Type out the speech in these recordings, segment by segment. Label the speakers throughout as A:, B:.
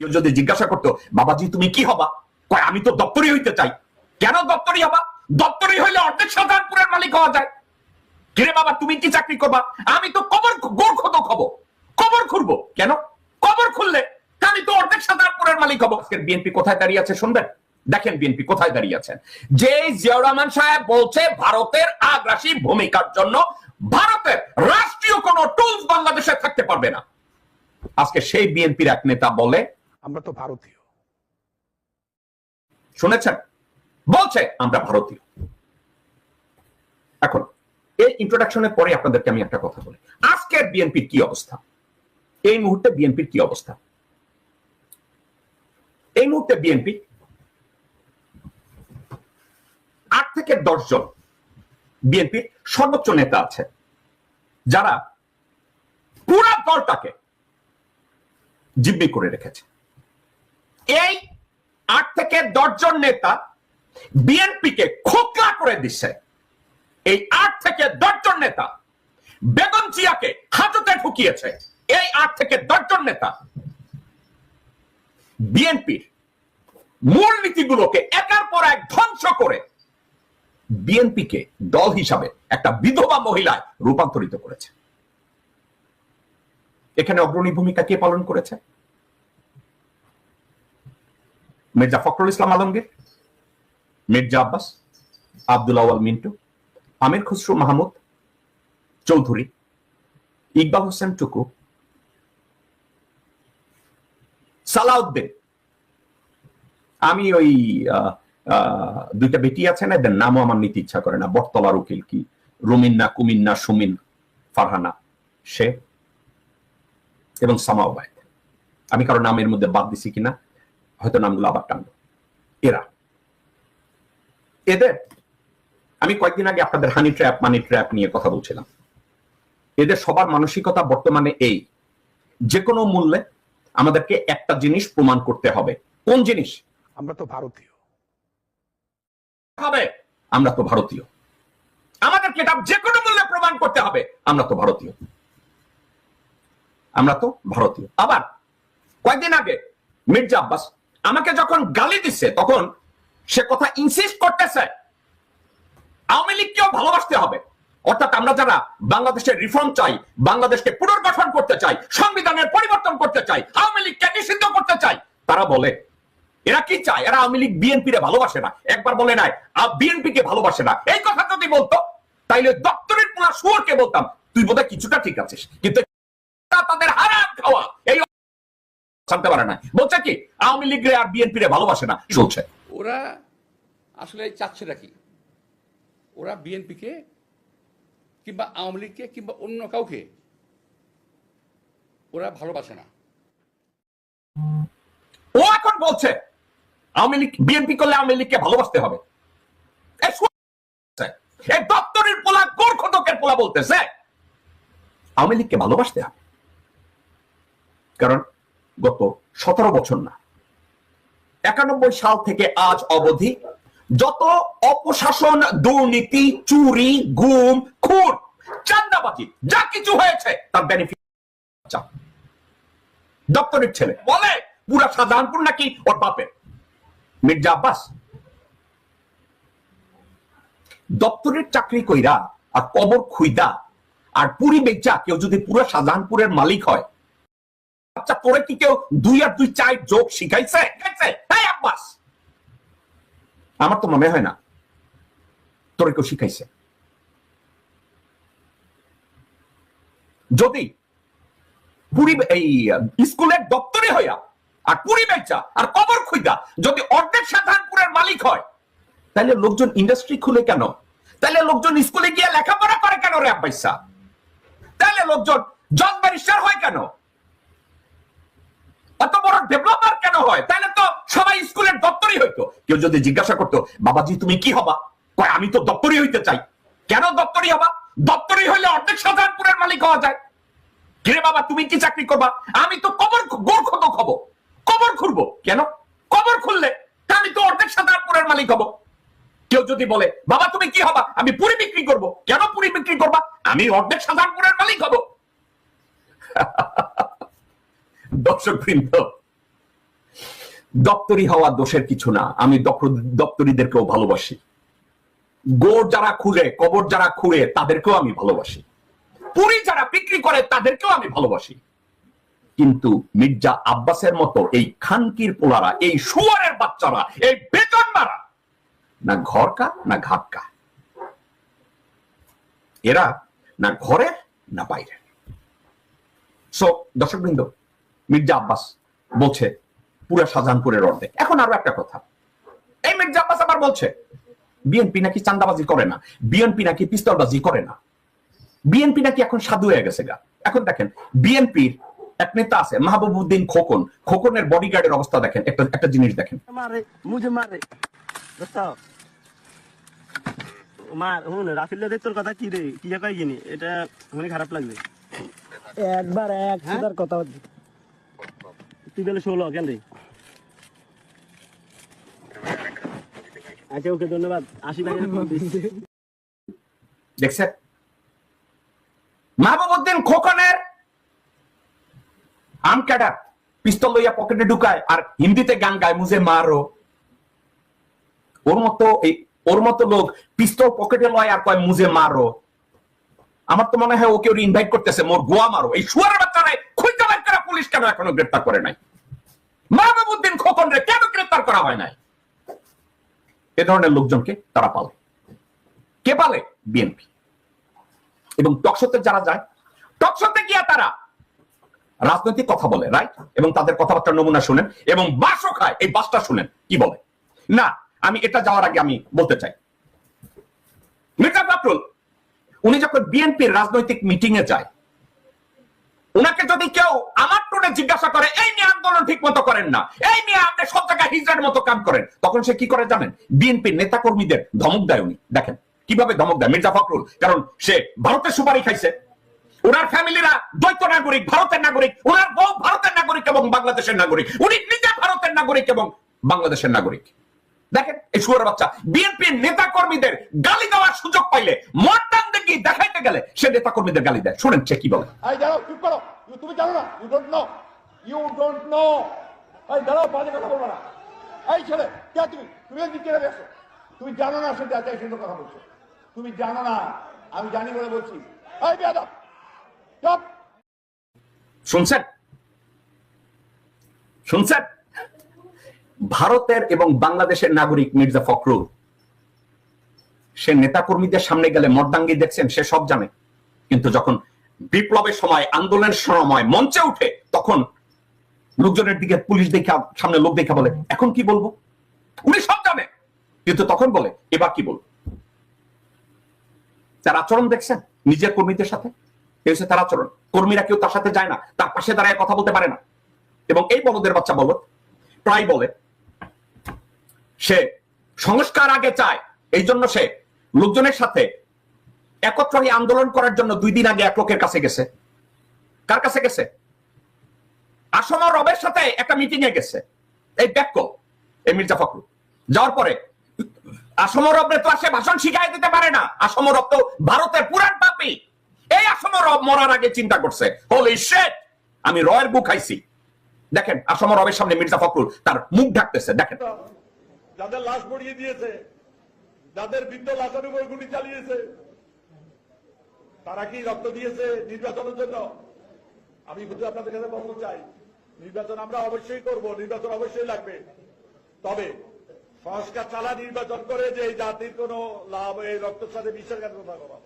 A: কেউ যদি জিজ্ঞাসা করতো, বাবাজি, তুমি কি হবা? কয়, আমি তো দপ্তরি হইতে চাই। কেন দপ্তরি হবা? দপ্তরি হইলে অর্ধেক সাধারণপুরের মালিক হওয়া যায়। কিরে বাবা, তুমি কি চাকরি করবা? আমি তো কবর গোর খত খব কবর খুলবো? কেন? কবর খুললে আমি তো অর্ধেক সাধারণপুরের মালিক হব। বিএনপি কোথায় দাঁড়িয়ে আছে শুনবেন? দেখেন বিএনপি কোথায় দাঁড়িয়ে আছেন। যে জিয়াউর রহমান সাহেব বলছে, ভারতের আগ্রাসী ভূমিকার জন্য ভারতের রাষ্ট্রীয় কোন টুলস বাংলাদেশে থাকতে পারবে না। আজকে সেই বিএনপির এক নেতা বলে
B: আমরা তো ভারতীয়।
A: শুনেছেন? বলছে, আমরা ভারতীয়। এখন, এই ইন্ট্রোডাকশনের পরে আপনাদেরকে আমি একটা কথা বলি। আজকের বিএনপির কি অবস্থা? এই মুহূর্তে বিএনপির কি অবস্থা? এই মুহূর্তে বিএনপি আট থেকে দশ জন বিএনপির সর্বোচ্চ নেতা আছে, যারা পুরা দলটাকে জিম্মি করে রেখেছে। এই আট থেকে দশজন নেতা বিএনপিকে খোকলা করে দিচ্ছে এই আট থেকে দশজন নেতা বেগম জিয়াকে হাজতে ঢুকিয়েছে এই আট থেকে দশজন নেতা বিএনপির মূল নীতিগুলোকে একের পর এক ধ্বংস করে বিএনপিকে দল হিসাবে একটা বিধবা মহিলায় রূপান্তরিত করেছে। এখানে অগ্রণী ভূমিকা কে পালন করেছে? মির্জা ফখরুল ইসলাম আলমগীর, মির্জা আব্বাস, আব্দুল আওয়াল মিন্টু, আমির খুসরু মাহমুদ, চৌধুরী, ইকবাল হোসেন টুকু, সালাউদ্দিন। আমি ওই দুইটা বেটি আছে না, এদের নামও আমার নিতে ইচ্ছা করে না। বটতলার উকিল কি? রুমিন্না, কুমিন্না, সুমিন, ফারহানা, সে এবং সামাওবায়দ আমি কারও নামের মধ্যে বাদ দিছি কিনা? হয়তো নামগুলো আবার টানবো। এরা। এদের আমি কয়েকদিন আগে আপনাদের হানি ট্র্যাপ মানি ট্র্যাপ নিয়ে কথা বলছিলাম। এদের সবার মানসিকতা বর্তমানে এই। যে কোনো মূল্যে আমাদেরকে একটা জিনিস প্রমাণ করতে হবে। কোন জিনিস?
B: আমরা তো ভারতীয়।
A: হবে। আমরা তো ভারতীয়। আমাদেরকে এটা যে কোনো মূল্যে প্রমাণ করতে হবে। আমরা তো ভারতীয়। আমরা তো ভারতীয়। আবার কয়েকদিন আগে মির্জা আব্বাস আমাকে যখন গালি দিচ্ছে তখন সে কথা ইনসিস্ট করতেছে। আওয়ামী লীগকেও ভালোবাসতে হবে। অর্থাৎ আমরা যারা বাংলাদেশের রিফর্ম চাই, বাংলাদেশকে পুনর্গঠন করতে চাই, সংবিধানের পরিবর্তন করতে চাই, আওয়ামী লীগকে নিষিদ্ধ করতে চাই, তারা বলে, এরা কি চায়? এরা আওয়ামী লীগ বিএনপি রে ভালোবাসে না। একবার বলে নাই আর বিএনপি কে ভালোবাসে না। এই কথা যদি বলতো, তাইলে দপ্তরের পোলা শুয়োরকে বলতাম, তুই বোধহয় কিছুটা ঠিক আছিস, কিন্তু তাদের হারাম খাওয়া। এই জানতে পারে না। বলছে কি আওয়ামী লীগ আর বিএনপি রে ভালোবাসে না চলছে।
C: ওরা আসলে চাচ্ছেটা কি? ওরা বিএনপিকে কিংবা আওয়ামী লীগকে কিংবা অন্য কাউকে ওরা ভালোবাসে না।
A: ও এখন বলছে আওয়ামী লীগ বিএনপি করলে আওয়ামী লীগকে ভালোবাসতে হবে। দপ্তরের পোলা গোর্খতকের পোলা বলতেছে? আওয়ামী লীগকে ভালোবাসতে হবে। কারণ গত সতেরো বছর না। একানব্বই সাল থেকে আজ অবধি যত অপশাসন, দুর্নীতি, চুরি, গুম, খুন চান্দাবাজি যা কিছু হয়েছে, তার বেনিফিট দপ্তরের ছেলে। বলে, পুরা সাধারণপুর নাকি ওর বাপের? মির্জা আব্বাস। দপ্তরের চাকরি কইরা আর কবর খুইদা আর পুরি বেচা কেউ যদি পুরো সাধারণপুরের মালিক হয় আচ্ছা তোরে কি কেউ দুই আর দুই চার যোগ শিখাইছে? আমার তো মনে হয় না তোরে কেউ শিখাইছে। যদি পুরি এই স্কুলের দপ্তরে হইয়া আর পুরি বেচা আর কবর খুইদা যদি অর্ধেক সাধারণপুরের মালিক হয় তাহলে লোকজন ইন্ডাস্ট্রি খুলে কেন? তাহলে লোকজন স্কুলে গিয়ে লেখাপড়া করে কেন রে আব্বাইসা? তাহলে লোকজন জজ ব্যারিস্টার হয় কেন? এত বড় ডেভেলপার কেন হয়? তাহলে তো সবাই স্কুলের দপ্তরই হইতো। কেউ যদি জিজ্ঞাসা করতো, বাবাজি, তুমি কি হবা? কয়, আমি তো দপ্তরই হইতে চাই। কেন দপ্তরই হবা? দপ্তরই হইলে অর্ধেক সাধারণপুরের মালিক হওয়া যায়। কিরে বাবা, তুমি কি চাকরি করবা? আমি তো কবর গোর খত খব কবর খুলবো কেন? কবর খুললে আমি তো অর্ধেক সাধারণপুরের মালিক হব। কেউ যদি বলে, বাবা, তুমি কি হবা? আমি পুরি বিক্রি করব। কেন পুরি বিক্রি করবা? আমি অর্ধেক সাধারণপুরের মালিক হব। দর্শক বৃন্দ দপ্তরি হওয়া দোষের কিছু না। আমি দপ্তর- দপ্তরিদেরকেও ভালোবাসি। গোড় যারা খুঁড়ে কবর যারা খুঁড়ে তাদেরকেও আমি ভালোবাসি। পুরি যারা বিক্রি করে, তাদেরকেও আমি ভালোবাসি। কিন্তু মির্জা আব্বাসের মতো এই খানকির পোলারা, এই শুয়ারের বাচ্চারা, এই বেতন মারা না ঘর কা না ঘাট কা এরা না ঘরে না বাইরে সো দর্শকবৃন্দ মির্জা আব্বাস বলছে পুরা শাহজাহানপুরের অর্ধেক। এখন আরও একটা কথা। এই মির্জা আব্বাস আবার বলছে বিএনপি নাকি চান্দাবাজি করে না? বিএনপি নাকি পিস্তলবাজি করে না? বিএনপি নাকি এখন সাধু হয়ে গেছে গা? এখন দেখেন বিএনপির এক নেতা আছে মাহবুবুদ্দিন খোকন। খোকনের বডিগার্ডের অবস্থা দেখেন একটা একটা জিনিস দেখেন।
D: তোর কথা কি রে? কি এটা খারাপ লাগবে। একবার এক হ্যাঁ? কথা তুই কেন রে? আচ্ছা ওকে, ধন্যবাদ। আশি ভাই
A: দেখছেন মাহবুবুদ্দিন খোকনের আম পিস্তল লইয়া পকেটে ঢুকায় আর হিন্দিতে গান গায় মুজে মারো। ওর মতো এই, ওর মতো লোক পিস্তল পকেটে লয় আর কয় মুজে মারো। আমার তো মনে হয় ওকে ওর ইনভাইট করতেছে, মোর গোয়া মারো। এই শুয়ারের বাচ্চারে করে পুলিশ কেন এখনও গ্রেপ্তার করে নাই। মাহবুবুদ্দিন খোকন রে কেন গ্রেপ্তার করা হয় নাই? এ ধরনের লোকজনকে তারা পালে। কে পালে? বিএনপি। এবং টকশোতে যারা যায়, টকশোতে গিয়া তারা রাজনৈতিক কথা বলে রাইট এবং তাদের কথাবার্তার নমুনা শুনেন এবং বাসও খায়। এই বাসটা শুনেন, কি বলে? না, আমি এটা যাওয়ার আগে আমি বলতে চাই। মির্জা ফখরুল, উনি যখন বিএনপির রাজনৈতিক মিটিং এ যায় উনাকে যদি কেউ আমার টোনে জিজ্ঞাসা করে, এই নিয়ে আন্দোলন ঠিক মতো করেন না, এই নিয়ে আপনি সব জায়গায় হিজড়ার মতো কাম করেন, তখন সে কি করে জানেন? বিএনপির নেতা কর্মীদের ধমক দেয় উনি। দেখেন, কীভাবে ধমক দেয় মির্জা ফখরুল। কারণ সে ভারতের সুপারি খাইছে। ওনার ফ্যামিলিরা দ্বৈত নাগরিক, ভারতের নাগরিক, ওনার বউ ভারতের নাগরিক এবং বাংলাদেশের নাগরিক। উনি নিজে ভারতের নাগরিক এবং বাংলাদেশের নাগরিক। দেখেন এই শুয়ার বাচ্চা। বিএনপির নেতা কর্মীদের গালি দেওয়ার সুযোগ পাইলে মর্দান দেখি দেখাইতে গেলে সে নেতা কর্মীদের গালি দেয়। শুনেন সে কি বলে।
E: তুমি জানো না you don't know you don't know এই দাঁড়াও বাজে কথা বলব না। এই ছেলে কে তুমি? তুমি তুমি জানো না সে যাচাই সুন্দর কথা বলছো। তুমি জানো না আমি জানি বলে বলছি। এই বেয়াদব চুপ।
A: শুনছেন? শুনছেন? ভারতের এবং বাংলাদেশের নাগরিক মির্জা ফখরুল। সে নেতাকর্মীদের সামনে গেলে মর্দাঙ্গি দেখছেন, সে সব জানে। কিন্তু যখন বিপ্লবের সময়, আন্দোলনের সময় মঞ্চে উঠে, তখন লোকজনের দিকে, পুলিশ দেখা, সামনে লোক দেখা বলে, এখন কি বলব? উনি সব জানে। কিন্তু তখন বলে, এবার কি বলব? তার আচরণ দেখছেন নিজের কর্মীদের সাথে। হচ্ছে তার আচরণ, কর্মীরা কেউ তার সাথে যায় না, তার পাশে দাঁড়ায় কথা বলতে পারে না। এবং এই বলদের বাচ্চা বল প্রায় বলে সে সংস্কার আগে চায়, এই জন্য সে লোকজনের সাথে একত্র হয়ে আন্দোলন করার জন্য দুই দিন আগে এক লোকের কাছে গেছে। কার কাছে গেছে? আসম রবের সাথে একটা মিটিং এ গেছে। এই ব্যাক এই মির্জা ফখরুল। যাওয়ার পরে, আসম রবরে তো আসে ভাষণ শিখাই দিতে পারে না। আসম রব তো ভারতের পুরান পাপি। এই আসম রব মরার আগে চিন্তা করছে হোলি শেট আমি রয়ের বুক খাইছি। দেখেন, আসম রবের সামনে মির্জা ফখরুল তার মুখ ঢাকতেছে। দেখেন।
E: যাদের লাশ পড়িয়ে দিয়েছে, যাদের বৃদ্ধ লাশের উপর গুলি চালিয়েছে, তারা কি রক্ত দিয়েছে নির্বাচনের জন্য? আমি শুধু আপনাদের কাছে বলতে চাই, নির্বাচন আমরা অবশ্যই করব, নির্বাচন অবশ্যই লাগবে। তবে সংস্কার চালা নির্বাচন করে যে এই জাতির কোন লাভ এই রক্তের সাথে বিশ্বাস কথা করা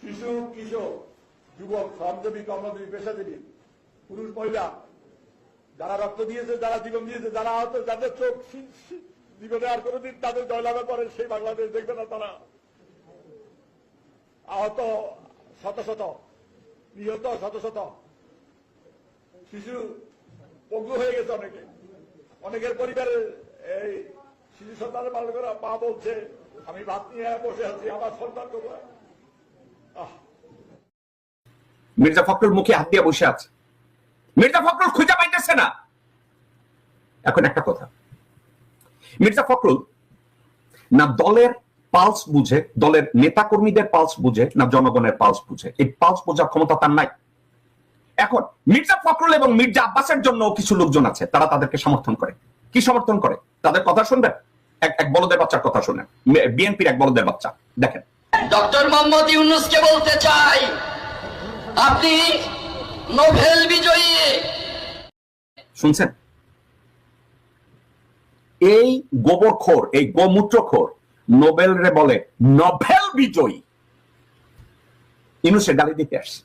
E: শিশু, কিশোর, যুবক, শ্রমজীবী, কর্মজীবী, পেশাজীবী, পুরুষ, মহিলা যারা রক্ত দিয়েছে, যারা জীবন দিয়েছে, যারা আহত, যাদের চোখ জীবনে আর কোনোদিন তাদের জয়লাভের পরে সেই বাংলাদেশ দেখবে না তারা। আহত শত শত, নিহত শত শত। শিশু পঙ্গু হয়ে গেছে অনেকে। অনেকের পরিবারে এই শিশু সন্তানের করা মা বলছে, আমি ভাত নিয়ে বসে আছি আমার সন্তান কোথায়
A: মির্জা ফখরুল মুখে হাত দিয়ে বসে আছে। মির্জা ফখরুল খুঁজে পাইতেছে না। এখন একটা কথা। মির্জা ফখরুল না দলের পালস বুঝে, দলের নেতা কর্মীদের পালস বুঝে, না জনগণের পালস বুঝে। এই পালস বোঝার ক্ষমতা তার নাই। এখন মির্জা ফখরুল এবং মির্জা আব্বাসের জন্য কিছু লোকজন আছে, তারা তাদেরকে সমর্থন করে। কি সমর্থন করে? তাদের কথা শুনবেন? এক এক বলদের বাচ্চার কথা শুনেন। বিএনপির এক বলদের বাচ্চা। দেখেন।
F: ডক্টর মোহাম্মদ ইউনুসকে বলতে চাই, আপনি নোবেল বিজয়ী।
A: শুনছেন? এই গোবরখোর এই গোমূত্রখোর নোবেল রে বলে নোবেল বিজয়ী। ইনুসে গালি দিতে আসছে।